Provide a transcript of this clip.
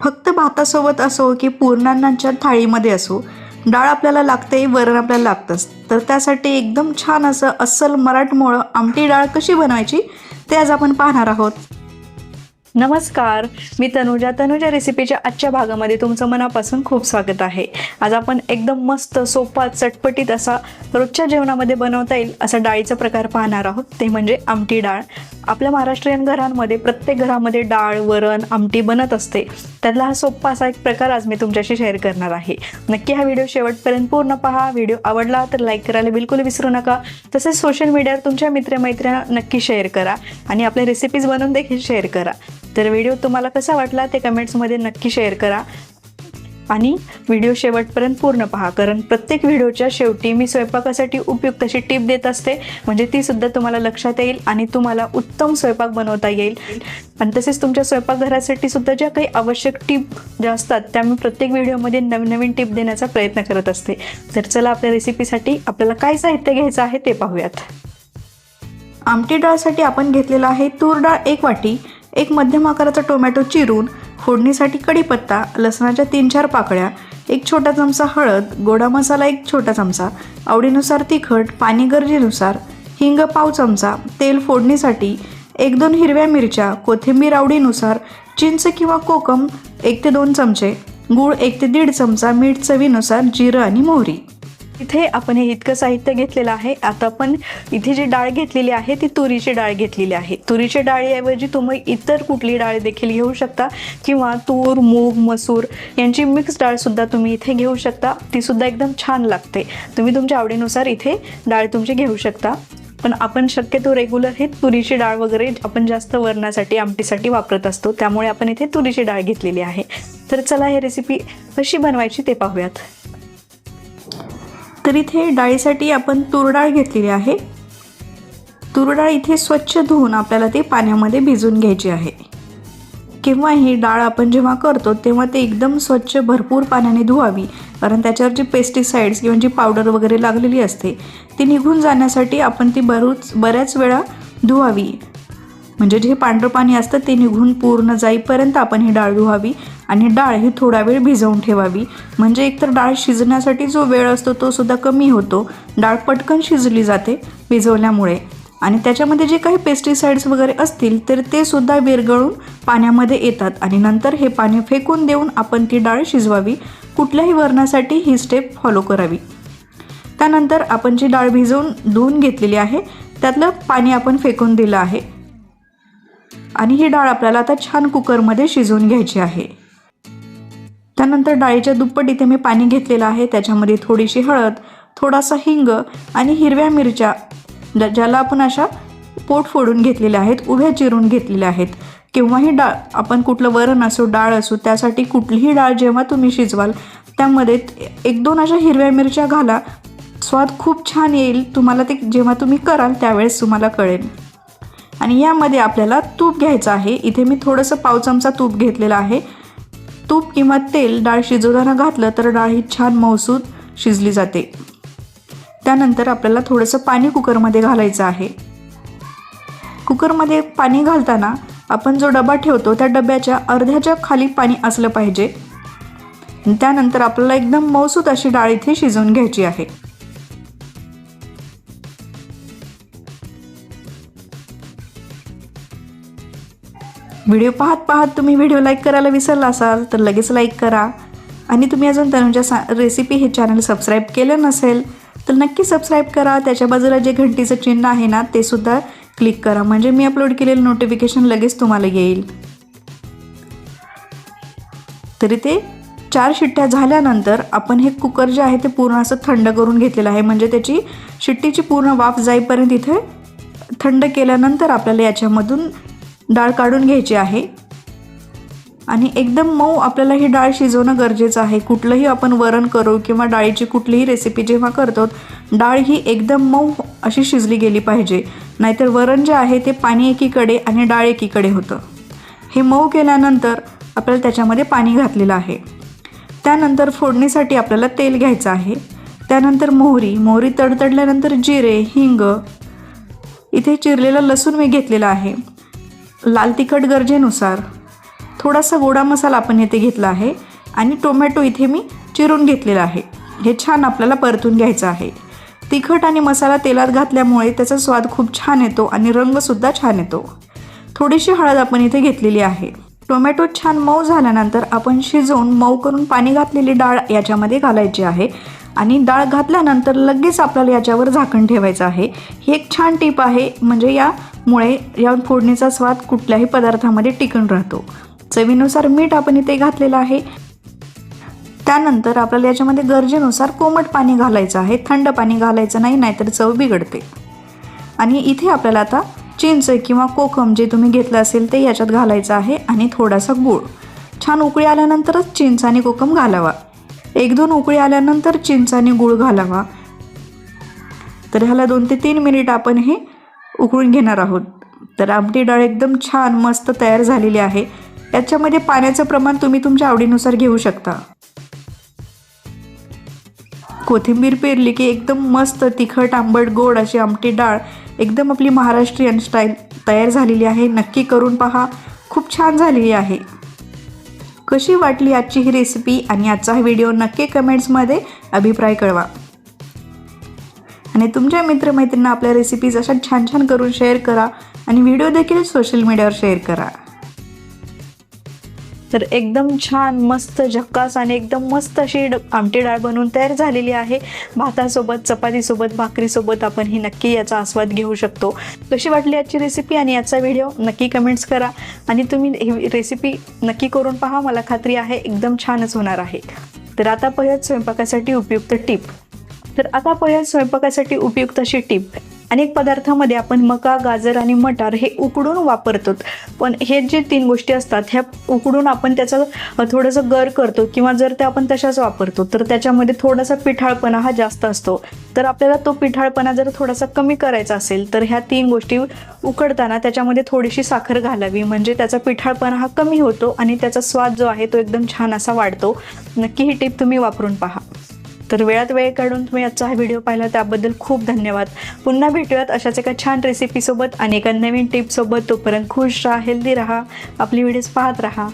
फक्त भातासोबत असो की पूर्णांनाच्या थाळीमध्ये असो डाळ आपल्याला लागते वरण आपल्याला लागतंच. तर त्यासाठी एकदम छान असं अस्सल मराठमोळं आमटी डाळ कशी बनवायची ते आज आपण पाहणार आहोत. नमस्कार मी तनुजा. तनुजा रेसिपीच्या आजच्या भागामध्ये तुमचं मनापासून खूप स्वागत आहे. आज आपण एकदम मस्त सोपा चटपटीत असा रोजच्या जेवणामध्ये बनवता येईल असा डाळीचा प्रकार पाहणार आहोत. ते म्हणजे आमटी डाळ. आपल्या महाराष्ट्रीयन घरांमध्ये प्रत्येक घरामध्ये डाळ वरण आमटी बनत असते. त्यातला हा सोप्पा असा एक प्रकार आज मी तुमच्याशी शेअर करणार आहे. नक्की हा व्हिडिओ शेवटपर्यंत पूर्ण पहा. व्हिडिओ आवडला तर लाईक करायला बिलकुल विसरू नका. तसेच सोशल मीडियावर तुमच्या मित्रमैत्रिणींना नक्की शेअर करा आणि आपल्या रेसिपीज बनवून देखील शेअर करा. तर व्हिडिओ तुम्हाला कसा वाटला ते कमेंट्समध्ये नक्की शेअर करा. आणि व्हिडिओ शेवटपर्यंत पूर्ण पहा. कारण प्रत्येक व्हिडिओच्या शेवटी मी स्वयंपाकासाठी उपयुक्त अशी टीप देत असते. म्हणजे ती सुद्धा तुम्हाला लक्षात येईल आणि तुम्हाला उत्तम स्वयंपाक बनवता येईल. आणि तसेच तुमच्या स्वयंपाकघरासाठी सुद्धा ज्या काही आवश्यक टीप ज्या असतात त्या मी प्रत्येक व्हिडिओमध्ये नवीन नवीन टीप देण्याचा प्रयत्न करत असते. तर चला आपल्या रेसिपीसाठी आपल्याला काय साहित्य घ्यायचं आहे ते पाहूयात. आमटी डाळसाठी आपण घेतलेला आहे तूर डाळ एक वाटी एक मध्यम आकाराचा टोमॅटो चिरून फोडणीसाठी कढीपत्ता लसणाच्या तीन चार पाकळ्या एक छोटा चमचा हळद गोडा मसाला एक छोटा चमचा आवडीनुसार तिखट पाणी गरजेनुसार हिंग पाव चमचा तेल फोडणीसाठी एक दोन हिरव्या मिरच्या कोथिंबीर आवडीनुसार चिंच किंवा कोकम एक ते दोन चमचे गूळ एक ते दीड चमचा मीठ चवीनुसार जिरं आणि मोहरी. इथे आपण हे इतकं साहित्य घेतलेलं आहे. आता आपण इथे जी डाळ घेतलेली आहे ती तुरीची डाळ घेतलेली आहे. तुरीची डाळीऐवजी तुम्ही इतर कुठली डाळ देखील घेऊ शकता किंवा तूर मूग मसूर यांची मिक्स डाळ सुद्धा तुम्ही इथे घेऊ शकता. ती सुद्धा एकदम छान लागते. तुम्ही तुमच्या आवडीनुसार इथे डाळ तुमची घेऊ शकता. पण आपण शक्यतो रेग्युलर हे तुरीची डाळ वगैरे आपण जास्त वरणासाठी आमटीसाठी वापरत असतो. त्यामुळे आपण इथे तुरीची डाळ घेतलेली आहे. तर चला हे रेसिपी कशी बनवायची ते पाहूयात. तर इथे डाळीसाठी आपण तूर डाळ घेतलेली आहे. तूर डाळ इथे स्वच्छ धुवून आपल्याला ते पाण्यामध्ये भिजवून घ्यायची आहे. किंवा ही डाळ आपण जेव्हा करतो तेव्हा ते एकदम स्वच्छ भरपूर पाण्याने धुवावी. कारण त्याच्यावर जी पेस्टिसाइड्स किंवा जी पावडर वगैरे लागलेली असते ती निघून जाण्यासाठी आपण ती बरूच बऱ्याच वेळा धुवावी. म्हणजे जे पांढरं पाणी असतं ते निघून पूर्ण जाईपर्यंत आपण ही डाळ धुवावी आणि डाळ ही थोडा वेळ भिजवून ठेवावी. म्हणजे एकतर डाळ शिजण्यासाठी जो वेळ असतो तो सुद्धा कमी होतो. डाळ पटकन शिजली जाते भिजवल्यामुळे. आणि त्याच्यामध्ये जे काही पेस्टिसाइड्स वगैरे असतील तर ते सुद्धा विरगळून पाण्यामध्ये येतात आणि नंतर हे पाणी फेकून देऊन आपण ती डाळ शिजवावी. कुठल्याही वरणासाठी ही स्टेप फॉलो करावी. त्यानंतर आपण जी डाळ भिजवून धुवून घेतलेली आहे त्यातलं पाणी आपण फेकून दिलं आहे. आणि ही डाळ आपल्याला आता छान कुकरमध्ये शिजवून घ्यायची आहे. त्यानंतर डाळीच्या दुप्पट इथे मी पाणी घेतलेलं आहे. त्याच्यामध्ये थोडीशी हळद थोडासा हिंग आणि हिरव्या मिरच्या ज्या- ज्याला आपण अशा पोट फोडून घेतलेल्या आहेत उभ्या चिरून घेतलेल्या आहेत. किंवाही डाळ आपण कुठलं वरण असो डाळ असो त्यासाठी कुठलीही डाळ जेव्हा तुम्ही शिजवाल त्यामध्ये एक दोन अशा हिरव्या मिरच्या घाला. स्वाद खूप छान येईल. तुम्हाला ते जेव्हा तुम्ही कराल त्यावेळेस तुम्हाला कळेल. आणि यामध्ये आपल्याला तूप घ्यायचं आहे. इथे मी थोडंसं पाव चमचा तूप घेतलेलं आहे. तूप किंवा तेल डाळ शिजवताना घातलं तर डाळ ही छान मौसूद शिजली जाते. त्यानंतर आपल्याला थोडंसं पाणी कुकरमध्ये घालायचं आहे. कुकरमध्ये पाणी घालताना आपण जो डबा ठेवतो त्या डब्याच्या अर्ध्याच्या खाली पाणी असलं पाहिजे. त्यानंतर आपल्याला एकदम मौसूद अशी डाळ इथे शिजवून घ्यायची आहे. व्हिडिओ पाहत पाहत तुम्ही व्हिडिओ लाईक करायला विसरला असाल तर लगेच लाईक करा. आणि तुम्ही अजून तनुजा सा रेसिपी हे चॅनल सबस्क्राईब केलं नसेल तर नक्की सबस्क्राईब करा. त्याच्या बाजूला जे घंटीचं चिन्ह आहे ना ते सुद्धा क्लिक करा. म्हणजे मी अपलोड केलेलं नोटिफिकेशन लगेच तुम्हाला येईल. तरी ते चार शिट्ट्या झाल्यानंतर आपण हे कुकर जे आहे ते पूर्ण असं थंड करून घेतलेलं आहे. म्हणजे त्याची शिट्टीची पूर्ण वाफ जाईपर्यंत इथे थंड केल्यानंतर आपल्याला याच्यामधून डाळ काढून घ्यायची आहे. आणि एकदम मऊ आपल्याला ही डाळ शिजवणं गरजेचं आहे. कुठलंही आपण वरण करू किंवा डाळीची कुठलीही रेसिपी जेव्हा करतो डाळ ही एकदम मऊ अशी शिजली गेली पाहिजे. नाहीतर वरण जे आहे ते पाणी एकीकडे आणि डाळ एकीकडे होतं. हे मऊ केल्यानंतर आपल्याला त्याच्यामध्ये पाणी घातलेलं आहे. त्यानंतर फोडणीसाठी आपल्याला तेल घ्यायचं आहे. त्यानंतर मोहरी मोहरी तडतडल्यानंतर जिरे हिंग इथे चिरलेलं लसूण मी घेतलेलं आहे. लाल तिखट गरजेनुसार थोडासा गोडा मसाला आपण इथे घेतला आहे आणि टोमॅटो इथे मी चिरून घेतलेला आहे. हे छान आपल्याला परतून घ्यायचं आहे. तिखट आणि मसाला तेलात घातल्यामुळे त्याचा स्वाद खूप छान येतो आणि रंगसुद्धा छान येतो. थोडीशी हळद आपण इथे घेतलेली आहे. टोमॅटो छान मऊ झाल्यानंतर आपण शिजवून मऊ करून पाणी घातलेली डाळ याच्यामध्ये घालायची आहे आणि डाळ घातल्यानंतर लगेच आपल्याला याच्यावर झाकण ठेवायचं आहे. ही एक छान टीप आहे म्हणजे या मुळे या फोडणीचा स्वाद कुठल्याही पदार्थामध्ये टिकून राहतो. चवीनुसार मीठ आपण इथे घातलेलं आहे. त्यानंतर आपल्याला याच्यामध्ये गरजेनुसार कोमट पाणी घालायचं आहे. थंड पाणी घालायचं नाही नाहीतर चव बिघडते. आणि इथे आपल्याला आता चिंच किंवा कोकम जे तुम्ही घेतलं असेल ते याच्यात घालायचं आहे आणि थोडासा गूळ. छान उकळी आल्यानंतरच चिंच आणि कोकम घालावा. एक दोन उकळी आल्यानंतर चिंच आणि गूळ घालावा. तर ह्याला दोन ते तीन मिनिट आपण हे उकळून घेणार आहोत. तर आमटी डाळ एकदम छान मस्त तयार झालेली आहे. याच्यामध्ये पाण्याचं प्रमाण तुम्ही तुमच्या आवडीनुसार घेऊ शकता. कोथिंबीर पेरली की एकदम मस्त तिखट आंबट गोड अशी आमटी डाळ एकदम आपली महाराष्ट्रीयन स्टाईल तयार झालेली आहे. नक्की करून पहा. खूप छान झालेली आहे. कशी वाटली आजची ही रेसिपी आणि आजचा हा व्हिडिओ नक्की कमेंट्समध्ये अभिप्राय कळवा. आणि तुमच्या मित्रमैत्रिणींना आपल्या रेसिपीज अशा छान छान करून शेअर करा आणि व्हिडिओ देखील सोशल मीडियावर शेअर करा. तर एकदम छान मस्त झक्कास आणि एकदम मस्त अशी ड- आमटी डाळ बनवून तयार झालेली आहे. भातासोबत चपातीसोबत भाकरीसोबत आपण ही नक्की याचा आस्वाद घेऊ शकतो. कशी वाटली आजची रेसिपी आणि याचा व्हिडिओ नक्की कमेंट्स करा. आणि तुम्ही ही रेसिपी नक्की करून पहा. मला खात्री आहे एकदम छानच होणार आहे. तर आता पहिल्याच स्वयंपाकासाठी उपयुक्त टिप तर आता पहिल्या स्वयंपाकासाठी उपयुक्त अशी टिप. अनेक पदार्थामध्ये आपण मका गाजर आणि मटार हे उकडून वापरतो. पण हे जे तीन गोष्टी असतात ह्या उकडून आपण त्याचं थोडंसं गर करतो किंवा जर ते आपण तशाच वापरतो तर त्याच्यामध्ये थोडासा पिठाळपणा हा जास्त असतो. तर आपल्याला तो पिठाळपणा जर थोडासा कमी करायचा असेल तर ह्या तीन गोष्टी उकडताना त्याच्यामध्ये थोडीशी साखर घालावी. म्हणजे त्याचा पिठाळपणा हा कमी होतो आणि त्याचा स्वाद जो आहे तो एकदम छान असा वाढतो. नक्की ही टिप तुम्ही वापरून पहा. तर वेळात वेळ काढून तुम्ही आजचा हा व्हिडिओ पाहिला त्याबद्दल खूप धन्यवाद. पुन्हा भेटूयात अशाच एका छान रेसिपीसोबत आणि एका नवीन टिपसोबत तोपर्यंत खुश राहा हेल्दी राहा आपली व्हिडिओज पाहत राहा.